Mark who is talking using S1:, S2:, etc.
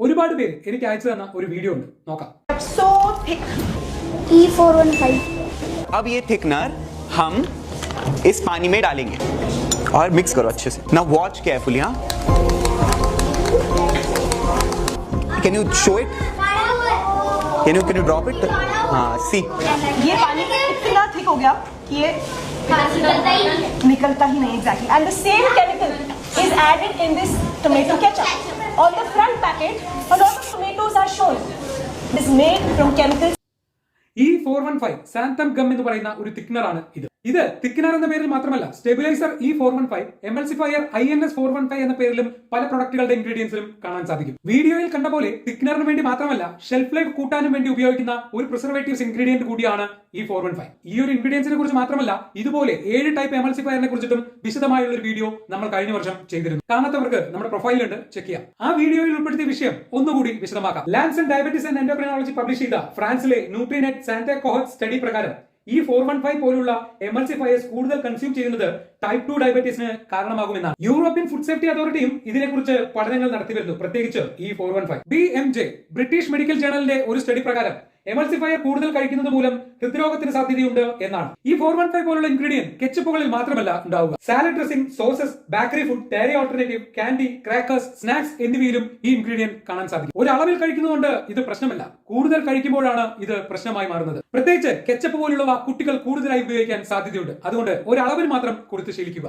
S1: ഒരുപാട് പേര് എനിക്ക് അയച്ചു തന്ന ഒരു വീഡിയോ ഉണ്ട് നോക്കാം
S2: so thick.
S3: E four one five.
S4: अब ये थिकनर हम इस पानी में डालेंगे और मिक्स करो अच्छे से ना वॉच केयरफुली हाँ can you show it can you can you drop it हाँ सी
S2: ये पानी इतना थिक हो गया कि ये निकलता ही नहीं exactly and the same chemical is added in this tomato ketchup packet a lot of tomatoes are shown it is made from chemicals
S1: E four one five xanthan gum എന്ന് പറയുന്ന ഒരു തിക്നർ ആണ് ഇത് ഇത് തിക്നർ എന്ന പേരിൽ മാത്രമല്ല stabiliser E four one five emulsifier I N S four one five എന്ന പേരിലും പല പ്രൊഡക്റ്റുകളുടെ ഇൻഗ്രീഡിയൻസിലും കാണാൻ സാധിക്കും. വീഡിയോയിൽ കണ്ട പോലെ തിക്നറിന് വേണ്ടി മാത്രമല്ല ഷെൽഫ് ലൈഫ് കൂട്ടാനും വേണ്ടി ഉപയോഗിക്കുന്ന ഒരു പ്രിസർവേറ്റീവ്സ് ഇൻഗ്രീഡിയന്റ് കൂടിയാണ് ഈ ഫോർ വൺ ഫൈവ് ഈ ഒരു ഇൻഗ്രീഡിയൻസിനെ കുറിച്ച് മാത്രമല്ല ഇതുപോലെ ഏഴ് ടൈപ്പ് എംഎൽസിഫയറിനെ കുറിച്ചിട്ടും വിശദമായുള്ള ഒരു വീഡിയോ നമ്മൾ കഴിഞ്ഞ വർഷം ചെയ്തിരുന്നു. കാണാത്തവർക്ക് നമ്മുടെ പ്രൊഫൈലുണ്ട് ചെക്ക് ചെയ്യാം. ആ വീഡിയോയിൽ ഉൾപ്പെടുത്തിയ വിഷയം ഒന്നുകൂടി വിശദമാക്കാം. Lancet and diabetes and endocrinology publish ചെയ്ത ഫ്രാൻസിലെ ന്യൂട്രിനെറ്റ് സാന്റേ കോഹത്ത് സ്റ്റഡി പ്രകാരം ഈ ഫോർ വൺ ഫൈവ് പോലുള്ള എമൾസിഫയേഴ്സ് കൂടുതൽ കൺസ്യൂം ചെയ്യുന്നത് ടൈപ്പ് ടു ഡയബറ്റീസിന് കാരണമാകുമെന്നാണ്. യൂറോപ്യൻ ഫുഡ് സേഫ്റ്റി അതോറിറ്റിയും ഇതിനെക്കുറിച്ച് പഠനങ്ങൾ നടത്തി വരുന്നു പ്രത്യേകിച്ച് E four one five B M J British medical ജേണലിന്റെ ഒരു സ്റ്റഡി പ്രകാരം എമൾസിഫയർ കൂടുതൽ കഴിക്കുന്നത് മൂലം ഹൃദ്രോഗത്തിന് സാധ്യതയുണ്ട് എന്നാണ്. ഈ ഫോർ വൺ ഫൈവ് പോലുള്ള ഇൻഗ്രീഡിയൻ കെച്ചപ്പുകളിൽ മാത്രമല്ല ഉണ്ടാവുക. Salad dressing sauces bakery food dairy alternative candy crackers snacks എന്നിവയിലും ഈ ഇൻഗ്രീഡിയൻ കാണാൻ സാധിക്കും. ഒരു അളവിൽ കഴിക്കുന്നതുകൊണ്ട് ഇത് പ്രശ്നമല്ല. കൂടുതൽ കഴിക്കുമ്പോഴാണ് ഇത് പ്രശ്നമായി മാറുന്നത്. പ്രത്യേകിച്ച് കെച്ചപ്പ് പോലുള്ളവ കുട്ടികൾ കൂടുതലായി ഉപയോഗിക്കാൻ സാധ്യതയുണ്ട്. അതുകൊണ്ട് ഒരളവിൽ മാത്രം കൊടുത്ത് ശീലിക്കുക.